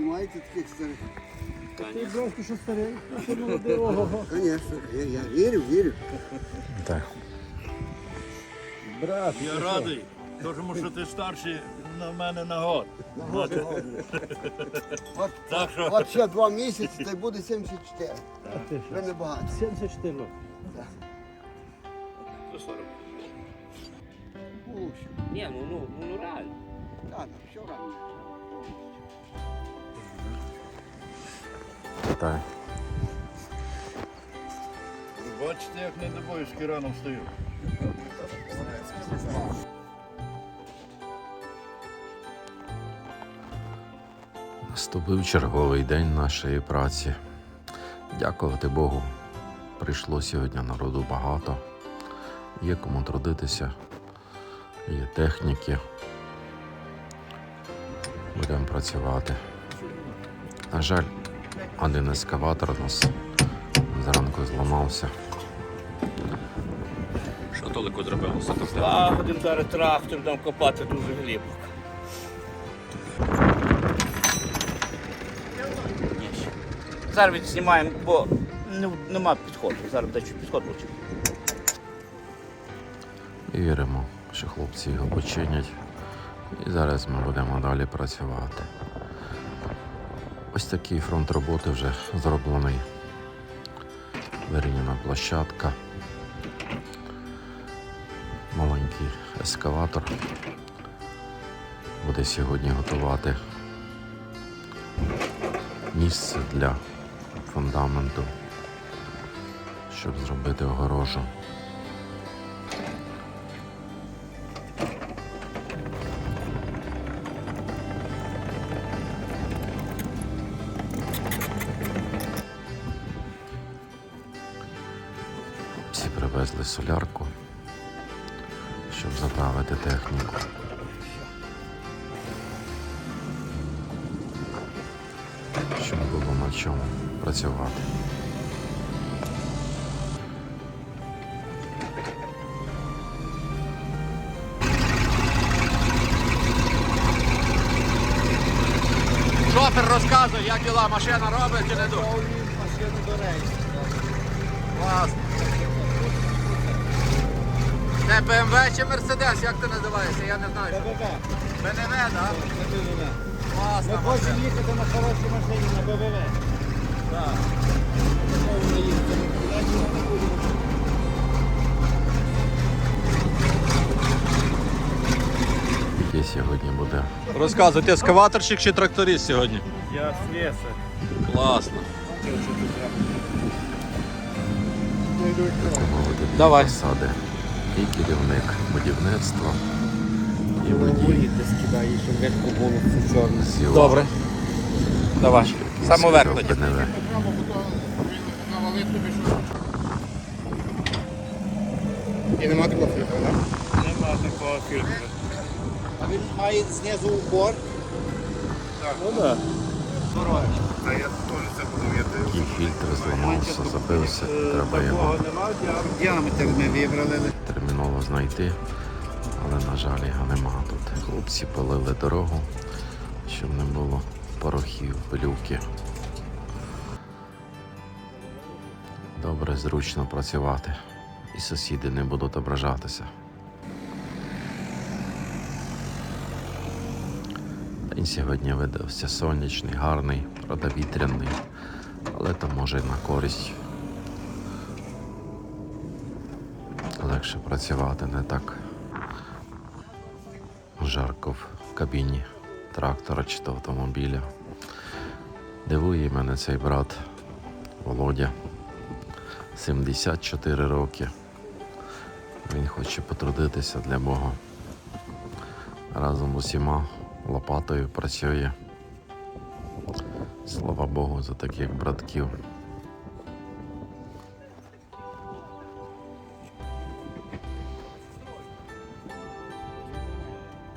Знімаєте таких старих? Ти просто що старий, що молодий. Ого. Звісно, я, я вірю, вірю. Так. Брат, Я радий, тому що ти старший на мене на год. От, Так що от ще два місяці, то й буде 74. а ти Вже що? небагато. 74 роки. Ну, що? Ні, ну, ну, ну, ну реально. Так, так, що рано. Так. бачите, як не добоїшки рано встаю. Наступив черговий день нашої праці. Дякувати Богу. Прийшло сьогодні народу багато. Є кому трудитися, є техніки. Будемо працювати. На жаль, один ескаватор у нас зранку зламався. Що толику? А будемо зараз трактор там копати дуже глибоко. Зараз відснімаємо, бо нема підходу. Зараз чуть підход лучше. І віримо, що хлопці його починять. І зараз ми будемо далі працювати. Ось такий фронт роботи вже зроблений. Вирівняна площадка. Маленький ескаватор. Буде сьогодні готувати місце для фундаменту, щоб зробити огорожу. Привезли солярку, щоб заправити техніку. Щоб було на чому працювати. Шофер розказує, як діла, машина робить чи не дуже? Машину до рейсу. Класно. Це БМВ чи Мерседес, як ти називаєшся? Я не знаю. ББВ. БНВ, так? Це. Ми хочемо їхати на хорошій машині на ББВ. Так. Який сьогодні буде Розказуй, ти ескаваторщик чи тракторист сьогодні? Я слесар. Класно. Давай. посади. І керівник будівництва, і водій. все чорне. Зіла. Добре. Давай. тоді. І нема такого фільтру, так? Нема такого фільтру. А він має знизу упор? Ну так. Який фільтр зламався, забився, треба його ми вибрали. терміново знайти, але, на жаль, його нема тут. Хлопці полили дорогу, щоб не було порохів, пилюки. Добре, зручно працювати, і сусіди не будуть ображатися. День сьогодні видався сонячний, гарний, правда вітряний, але то може й на користь. Легше працювати не так жарко в кабіні трактора чи то автомобіля. Дивує мене цей брат Володя. 74 роки. Він хоче потрудитися для Бога. Разом з усіма лопатою працює. Слава Богу за таких братків.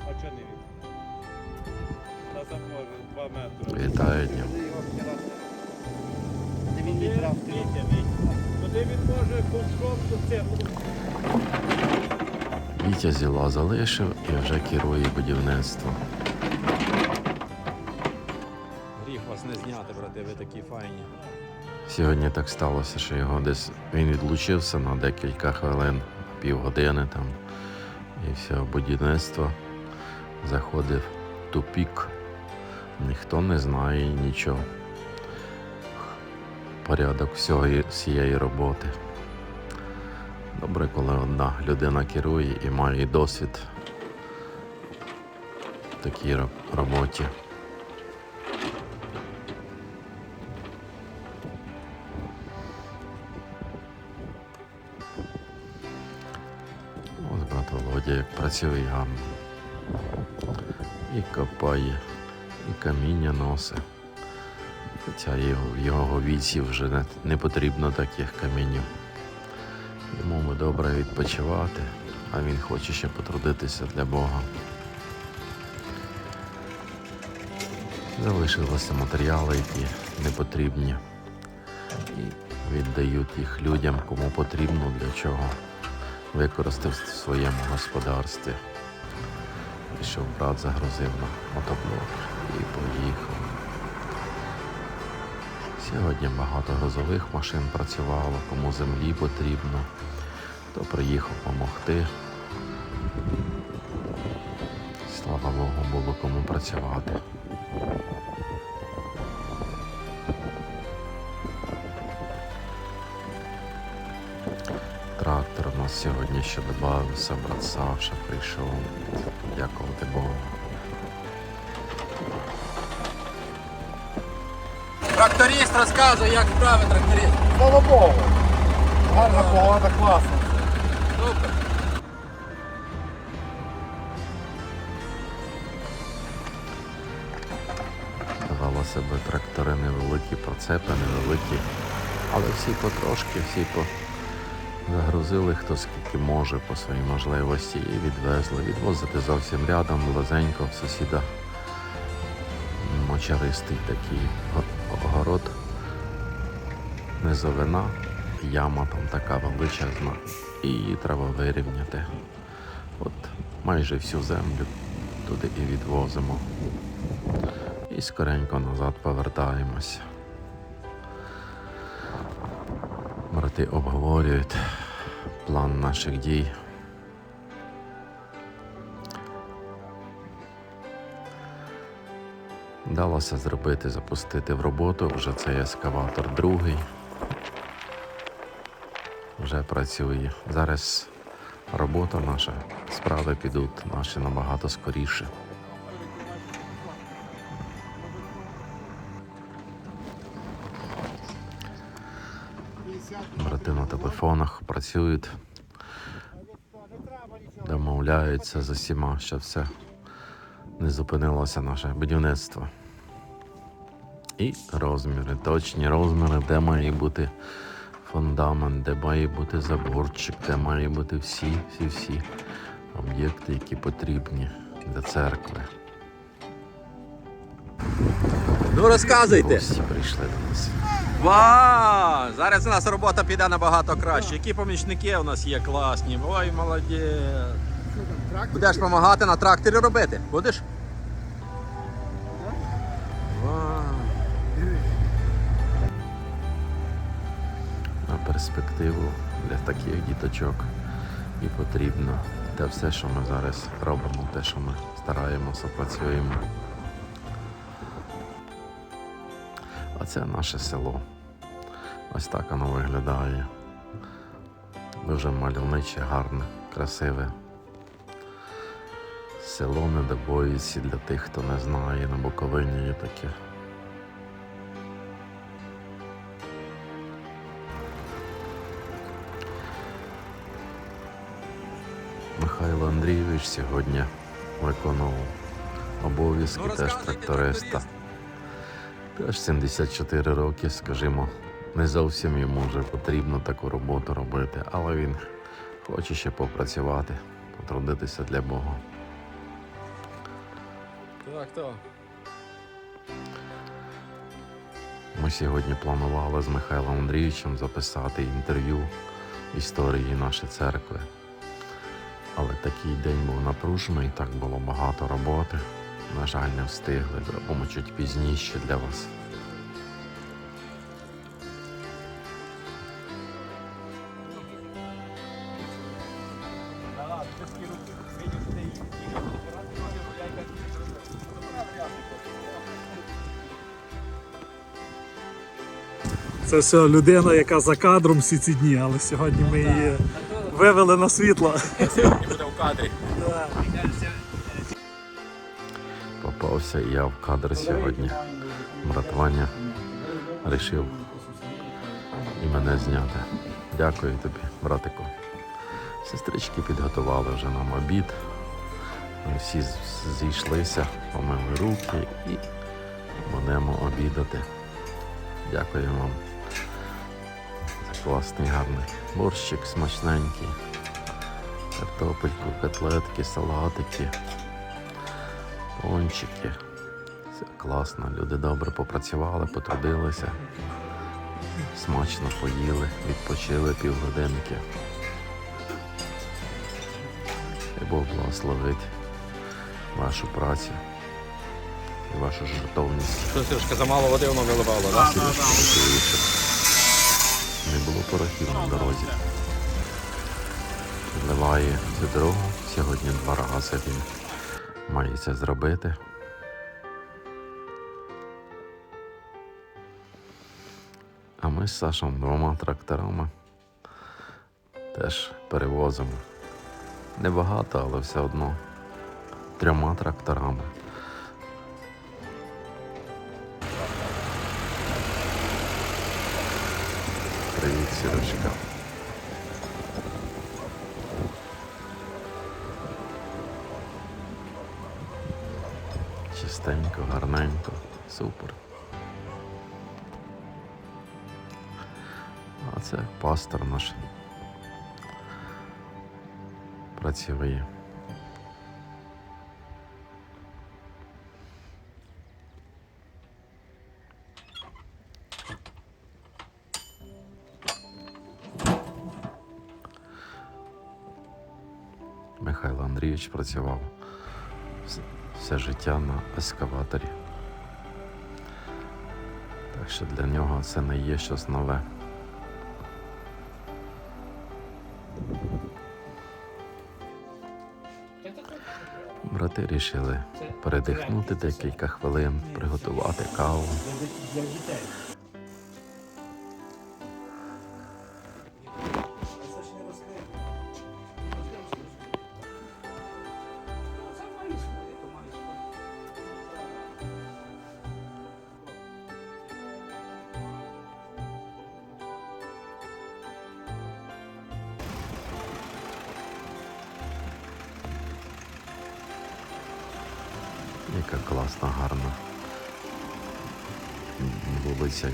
А чого не він? На запорі 2 метри. Вітаю днем. Куди він може контроль до цього? Вітя зіла залишив і вже керує будівництвом. Вас не зняти, брати, ви такі файні. Сьогодні так сталося, що його десь він відлучився на декілька хвилин, півгодини там. І все, будівництво заходив тупік. Ніхто не знає нічого. Порядок всього, всієї роботи. Добре, коли одна людина керує і має досвід в такій роботі. Як працює гарно. І копає, і каміння носить. Хоча в його віці вже не, не потрібно таких камінів. Йому би добре відпочивати, а він хоче ще потрудитися для Бога. Залишилися матеріали, які не потрібні. І віддають їх людям, кому потрібно, для чого використав в своєму господарстві. Пішов брат, загрузив на мотоблок і поїхав. Сьогодні багато грузових машин працювало, кому землі потрібно, хто приїхав допомогти. Слава Богу, було кому працювати. Сьогодні ще додався, брат Саша прийшов. Дякувати Богу. Тракторист розказує, як справи тракторист. Слава Богу. Гарна погода, класно. Супер. Здавалося би, трактори невеликі, процепи невеликі, але всі потрошки, всі по... загрузили хто скільки може по своїй можливості і відвезли. Відвозити зовсім рядом, близенько в сусіда мочаристий такий огород. Низовина, яма там така величезна, і її треба вирівняти. От майже всю землю туди і відвозимо. І скоренько назад повертаємося. Брати обговорюють план наших дій. Вдалося зробити, запустити в роботу вже цей ескаватор другий. Вже працює. Зараз робота наша, справи підуть наші набагато скоріше. Брати на телефонах працюють, домовляються з усіма, що все не зупинилося наше будівництво. І розміри, точні розміри, де має бути фундамент, де має бути заборчик, де має бути всі, всі, всі об'єкти, які потрібні для церкви. Ну розказуйте. Гості прийшли до нас. Вау! Зараз у нас робота піде набагато краще. Які помічники у нас є класні. Ой, молодець. Будеш допомагати на тракторі робити? Будеш? На перспективу для таких діточок і потрібно те все, що ми зараз робимо, те, що ми стараємося, працюємо. А це наше село. Ось так воно виглядає. Дуже мальовниче, гарне, красиве. Село Недобоїці для тих, хто не знає, на Буковині є таке. Михайло Андрійович сьогодні виконував обов'язки Ну, теж тракториста. тракторист. Теж 74 роки, скажімо, не зовсім йому вже потрібно таку роботу робити, але він хоче ще попрацювати, потрудитися для Бога. Так, так. Ми сьогодні планували з Михайлом Андрійовичем записати інтерв'ю історії нашої церкви. Але такий день був напружений, так було багато роботи. На жаль, не встигли. Зробимо чуть пізніше для вас. Це все людина, яка за кадром всі ці дні, але сьогодні ми її вивели на світло. Сьогодні Буде в кадрі. Попався і я в кадр сьогодні. Братвання рішив і мене зняти. Дякую тобі, братику. Сестрички підготували вже нам обід. Ми всі зійшлися, помили руки і будемо обідати. Дякую вам за класний гарний борщик смачненький, картопельку, котлетки, салатики, пончики. Все класно, люди добре попрацювали, потрудилися, смачно поїли, відпочили півгодинки. І Бог благословить вашу працю і вашу жертовність. Що, Сережка, замало води воно виливало, так? Щоб не було порохів на дорозі. Підливає цю дорогу. Сьогодні два рази він має це зробити. А ми з Сашем двома тракторами теж перевозимо. Небагато, але все одно трьома тракторами. Привіт, Сірочка. Чистенько, гарненько, супер. А це пастор наш працює. Михайло Андрійович працював все життя на ескаваторі. Так що для нього це не є щось нове. Брати рішили передихнути декілька хвилин, приготувати каву. Яка класна, гарна вулиця,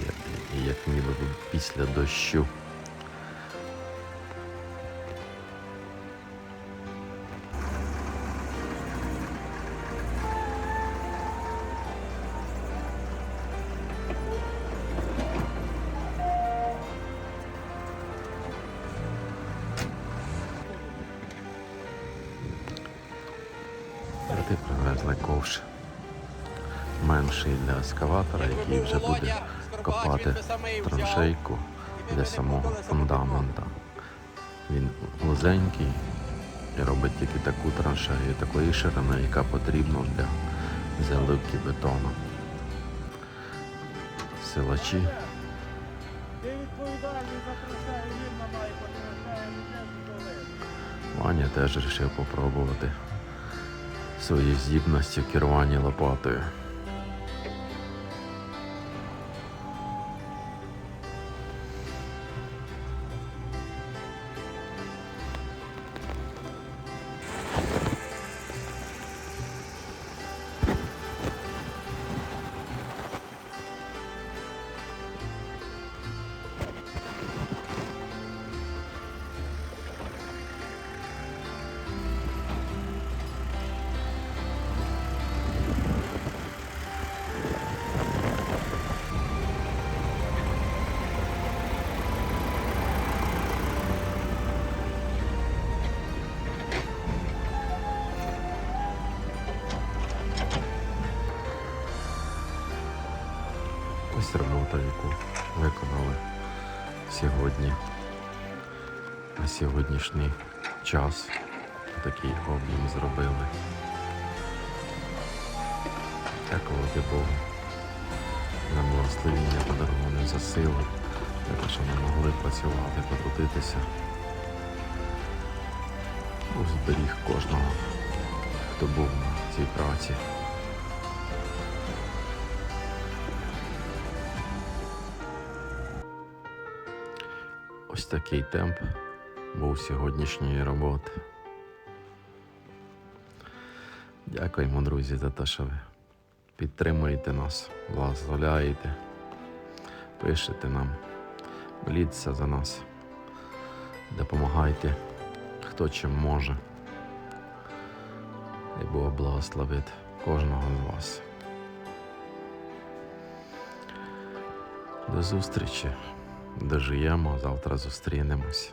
як, ніби після дощу. Брати привезли ковш. Менший для ескаватора, який вже буде копати траншейку для самого фундамента. Він вузенький і робить тільки таку траншею, такої ширини, яка потрібна для заливки бетону. Силачі. Ти Ваня теж вирішив попробувати свої здібності керування лопатою. Робота, яку виконали сьогодні. На сьогоднішній час такий об'єм зробили. Дякувати Богу за благословіння подаровані за за те, що ми могли працювати, потрудитися. Зберіг кожного, хто був на цій праці. Такий темп був сьогоднішньої роботи. Дякуємо, друзі, за те, що ви підтримуєте нас, благословляєте, пишете нам, моліться за нас, допомагайте, хто чим може. І Бог благословить кожного з вас. До зустрічі. Дожиємо, завтра зустрінемось.